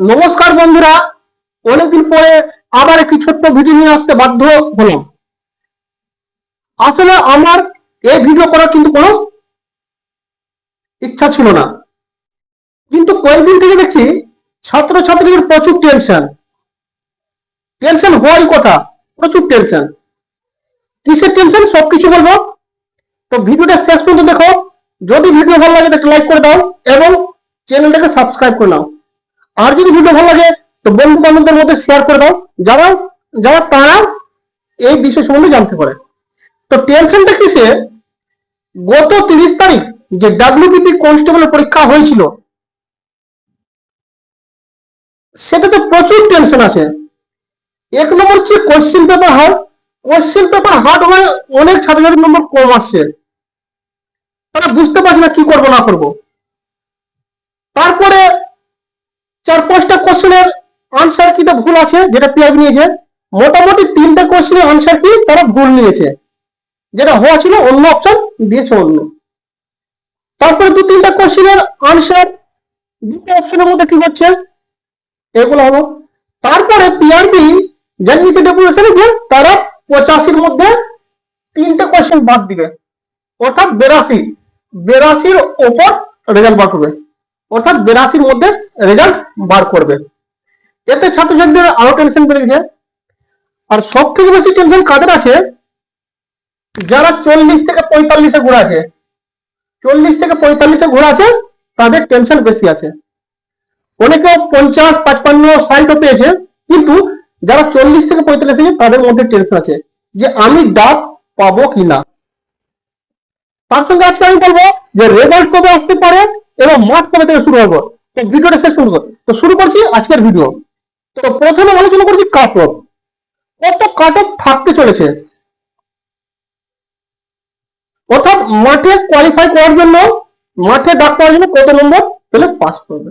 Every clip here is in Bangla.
নমস্কার বন্ধুরা। অনেকদিন পরে আবার একটি ছোট্ট ভিডিও নিয়ে আসতে বাধ্য হলাম। আসলে আমার এই ভিডিও করার কিন্তু কোনো ইচ্ছা ছিল না। কিন্তু কয়েকদিন থেকে দেখছি ছাত্রছাত্রীদের প্রচুর টেনশন টেনশন হওয়ারই কথা, প্রচুর টেনশন কিসের টেনশন সবকিছু বলব। তো ভিডিওটা শেষ পর্যন্ত দেখো। যদি ভিডিও ভালো লাগে তাহলে লাইক করে দাও এবং চ্যানেলটাকে সাবস্ক্রাইব করে নাও। আর যদি ভিডিও ভালো লাগে, তো বন্ধু বান্ধবদের মধ্যে শেয়ার করে দাও। যারা যারা তারা এই বিষয় সম্বন্ধে জানতে পারে। তো টেনশনটা কিসে? গত তিরিশ তারিখ যে ডাব্লিউবিপি কনস্টেবলের পরীক্ষা হয়েছিল, সেটাতে প্রচুর টেনশন আছে। এক নম্বর হচ্ছে question paper hard question paper hard হয়ে অনেক ছাত্রছাত্রীর নম্বর কম আসছে। তারা বুঝতে পারছে না কি করব, না করব। তারপরে কোশ্চেনের আনসার কিতে ভুল আছে, যেটা পিআইবি নিয়েছে। মোটামুটি তিনটা কোশ্চেনের আনসার কি তারা ভুল নিয়েছে। যেটা হওয়া ছিল অন্য অপশন দিয়েছে অন্য। তারপরে দু তিনটা কোশ্চেনের আনসার দুটো অপশনের মধ্যে কি হচ্ছে? এগুলো হলো। তারপরে পিআরবি জানিয়েছে ডেপুটেশনে যে তারা পঁচাশির মধ্যে তিনটে কোয়েশ্চেন বাদ দিবে। অর্থাৎ বেরাশি। বেরাশির ওপর রেজাল্ট বার করবে অর্থাৎ বেরাশির মধ্যে রেজাল্ট বার করবে। এতে ছাত্রছাত্রীদের আরও টেনশন বেড়ে গেছে আর সব থেকে বেশি টেনশন কাদের আছে? যারা চল্লিশ থেকে পঁয়তাল্লিশে ঘোরা আছে। চল্লিশ থেকে পঁয়তাল্লিশে ঘোরা আছে, তাদের টেনশন বেশি আছে। অনেকে পঞ্চাশ, পাঁচপান্ন ষাটও পেয়েছে। কিন্তু যারা চল্লিশ থেকে পঁয়তাল্লিশ তাদের মধ্যে টেনশন আছে যে আমি ডাক পাবো কিনা। তার সঙ্গে আজকে আমি বলব যে রেজাল্ট কবে আসতে পারে? এবং মাঠ কবে থেকে শুরু হবে? তো ভিডিওটা শেষ করব। তো শুরু করছি আজকের ভিডিও। তো প্রথমে আলোচনা করছি কাট অফ কত কাট অফ থাকতে চলেছে? অর্থাৎ মাঠে কোয়ালিফাই করার জন্য, মাঠে ডাক পাওয়ার জন্য কত নম্বর? পেলে পাস করবে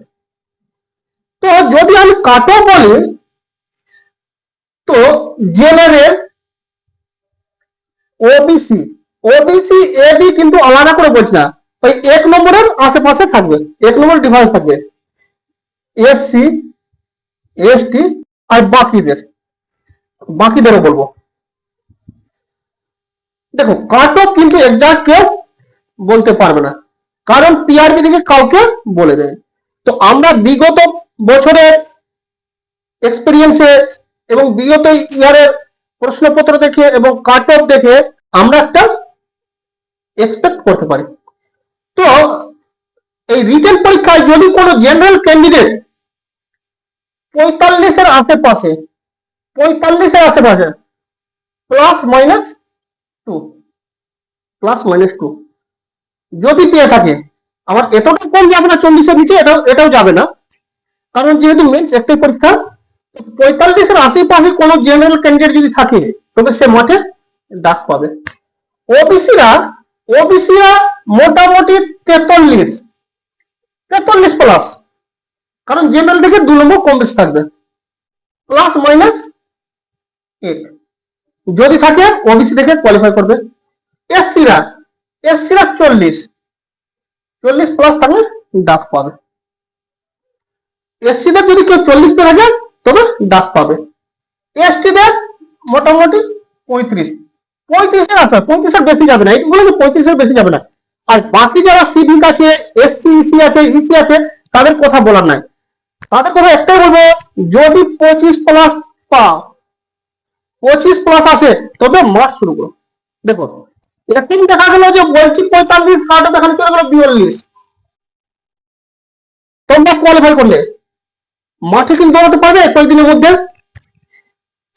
তো যদি আমি কাট অফ বলি, তো জেনারেল ওবিসি ওবিসি এবি কিন্তু আলাদা করে বলছি না। ওই এক নম্বরের আশেপাশে থাকবে, এক নম্বর ডিফারেন্স থাকবে এসসি এসটি আর বাকিদের। বাকিদেরও বলব। দেখো কাট অফ কিন্তু এক্সাক্ট কেউ বলতে পারবে না, কারণ পিআরবি থেকে কাউকে বলে দেয়। তো আমরা বিগত বছরের এক্সপিরিয়েন্সে এবং বিগত ইয়ারের প্রশ্নপত্র দেখে এবং কাট অফ দেখে আমরা একটা এক্সপেক্ট করতে পারি। তো এই রিটেন পরীক্ষায় যদি কোনো জেনারেল ক্যান্ডিডেট পঁয়তাল্লিশের আশেপাশে পঁয়তাল্লিশের আশেপাশে plus minus two plus minus two যদি পেয়ে থাকে, আবার এতটা কম যাবে না চল্লিশের নিচে, এটাও এটাও যাবে না। কারণ যেহেতু মেন্স একটাই পরীক্ষা পঁয়তাল্লিশের আশেপাশে কোনো জেনারেল ক্যান্ডিডেট যদি থাকে, তবে সে মাঠে ডাক পাবে। ওবিসিরা ওবিসিরা মোটামুটি তেতাল্লিশ। তেতাল্লিশ প্লাস কারণ জেনারেল থেকে দু নম্বর কম বেশি থাকবে। প্লাস মাইনাস এক যদি থাকে ওবিসি থেকে কোয়ালিফাই করবে। এসসিরা এসসিরা চল্লিশ। চল্লিশ প্লাস থাকলে ডাক পাবে। এসসিদের যদি কেউ চল্লিশ পেয়ে থাকে, তবে ডাক পাবে। এসটিদের মোটামুটি পঁয়ত্রিশ। পঁয়ত্রিশের আছে পঁয়ত্রিশের বেশি যাবে না। এইটুকু বলে যে পঁয়ত্রিশের বেশি যাবে না। আর বাকি যারা সিভিক আছে এসটি ইসি আছে ইসি আছে, তাদের কথা বলার নাই। তাদের কথা একটাই বলব, যদি পঁচিশ প্লাস পাও, পঁচিশ প্লাস আসে, তবে মাঠ শুরু করো। দেখো এরকম দেখা গেল যে বলছি পঁয়তাল্লিশ কার্ড এখানে চলে গেল বিয়াল্লিশ। তোমরা কোয়ালিফাই করলে। মাঠে কিন্তু দৌড়াতে পারবে কয়েকদিনের মধ্যে।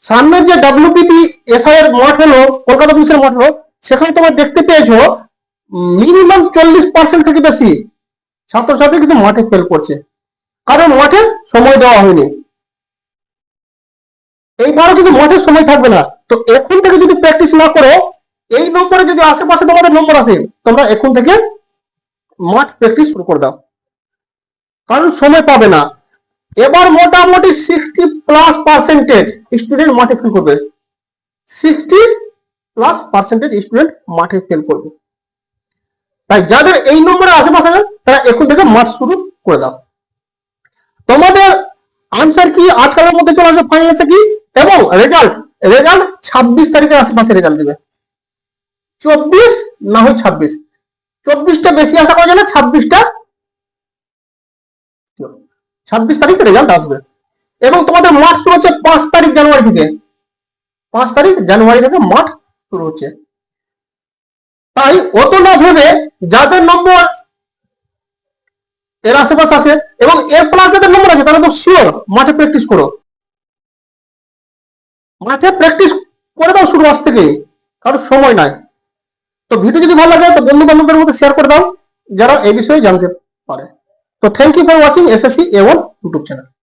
সামনে যে ডাব্লিউপিপি এসআই এর মাঠ হলো, কলকাতা পুলিশের মাঠ হলো, সেখানে তোমরা দেখতে পেয়েছ মিনিমাম চল্লিশ পার্সেন্ট থেকে বেশি। ছাত্রছাত্রী কিন্তু মাঠে ফেল করছে। কারণ মাঠে সময় দেওয়া হয়নি। এইবারও কিন্তু মাঠে সময় থাকবে না। তো এখন থেকে যদি প্র্যাকটিস না করো, এই নম্বরে যদি আশেপাশে তোমাদের নম্বর আসে, তোমরা এখন থেকে মাঠ প্র্যাকটিস শুরু করে দাও। কারণ সময় পাবে না। এবার মোটামুটি সিক্সটি প্লাস পার্সেন্টেজ স্টুডেন্ট মাঠে ফেল করবে। সিক্সটি প্লাস পার্সেন্টেজ স্টুডেন্ট মাঠে ফেল করবে। তাই যাদের এই নম্বরের আশেপাশে তারা এখন থেকে মাঠ শুরু করে দাও। তোমাদের আনসার কি? আজকালের মধ্যে চলে আসবে ফাইনাল কি? এবং রেজাল্ট রেজাল্ট ছাব্বিশ তারিখের আশেপাশে রেজাল্ট দেবে। চব্বিশ না হয় ছাব্বিশ? চব্বিশটা বেশি আশা করা যায় না, ছাব্বিশটা? ছাব্বিশ তারিখ রেজাল্ট আসবে। এবং তোমাদের মাঠ শুরু হচ্ছে পাঁচ তারিখ জানুয়ারি থেকে। পাঁচ তারিখ জানুয়ারি থেকে মাঠ শুরু হচ্ছে। তাই অত না ভেবে যাদের নম্বর এর আশেপাশে আছে এবং এর প্লাস যাদের নম্বর আছে, তারা তো শিওর মাঠে প্র্যাকটিস করো। মাঠে প্র্যাকটিস করে দাও শুরু আজ থেকে কারণ সময় নাই। তো ভিডিও যদি ভালো লাগে, তো বন্ধু বান্ধবদের মধ্যে শেয়ার করে দাও, যারা এই বিষয়ে জানতে পারে। তো thank you for watching SSC A one YouTube channel